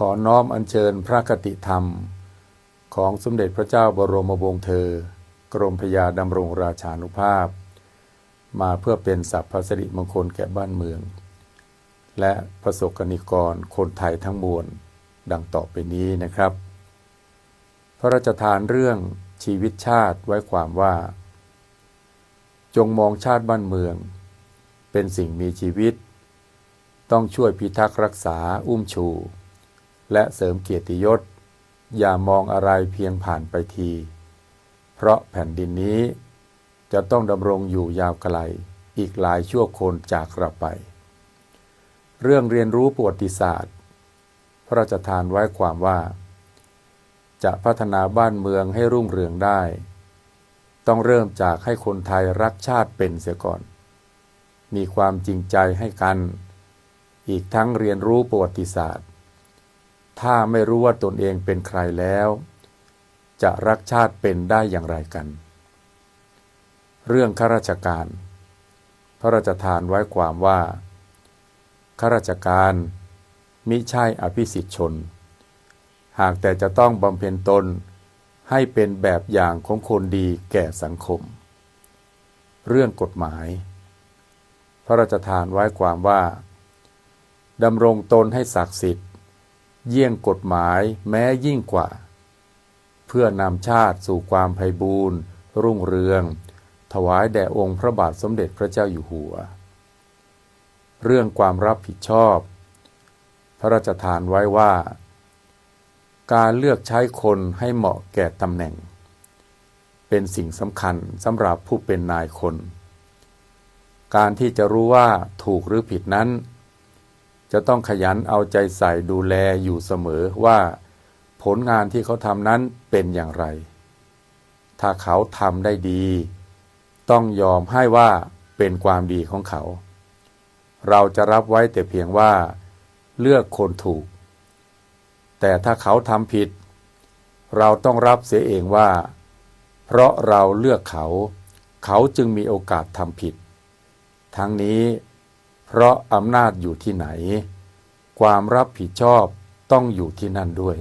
ขอน้อมอัญเชิญพระคติธรรม ของสมเด็จพระเจ้าบรมวงศ์เธอ กรมพยาดำรงราชานุภาพ มาเพื่อเป็นสัพพสิริมงคลแก่บ้านเมือง และประสบกนิกรคนไทยทั้งมวลดังต่อไปนี้นะครับ พระราชทานเรื่องชีวิตชาติไว้ความว่า จงมองชาติบ้านเมือง เป็นสิ่งมีชีวิต ต้องช่วยพิทักษ์รักษาอุ้มชู และเสริมเกียรติยศ อย่ามองอะไรเพียงผ่านไปที เพราะแผ่นดินนี้ จะต้องดำรงอยู่ยาวไกลอีกหลายชั่วคนจากเราไป เรื่องเรียนรู้ประวัติศาสตร์ พระราชทานไว้ความว่า จะพัฒนาบ้านเมืองให้รุ่งเรืองได้ ต้องเริ่มจากให้คนไทยรักชาติเป็นเสียก่อน มีความจริงใจให้กัน อีกทั้งเรียนรู้ประวัติศาสตร์ ถ้าไม่รู้ว่าตนเองเป็นใครแล้ว จะรักชาติเป็นได้อย่างไรกัน เรื่องข้าราชการ พระราชทานไว้ความว่าข้าราชการมิใช่อภิสิทธิชน หากแต่จะต้องบำเพ็ญตนให้เป็นแบบอย่างของคนดีแก่สังคม เรื่องกฎหมาย พระราชทานไว้ความว่าดำรงตนให้ศักดิ์สิทธิ์ เยี่ยงกฎหมายแม้ยิ่งกว่า เพื่อนำชาติสู่ความไพบูรณ์รุ่งเรือง ถวายแด่องค์พระบาทสมเด็จพระเจ้าอยู่หัว เรื่องความรับผิดชอบ พระราชทานไว้ว่า การเลือกใช้คนให้เหมาะแก่ตำแหน่ง เป็นสิ่งสำคัญสำหรับผู้เป็นนายคน การที่จะรู้ว่าถูกหรือผิดนั้น จะต้องขยันเอาใจใส่ดูแลอยู่เสมอว่าผลงานที่เขาทำนั้นเป็นอย่างไร ถ้าเขาทำได้ดี ต้องยอมให้ว่าเป็นความดีของเขา เราจะรับไว้แต่เพียงว่า เลือกคนถูก แต่ถ้าเขาทำผิด เราต้องรับเสียเองว่า เพราะเราเลือกเขา เขาจึงมีโอกาสทำผิด ทั้งนี้ เพราะอำนาจอยู่ที่ไหน ความรับผิดชอบต้องอยู่ที่นั่นด้วย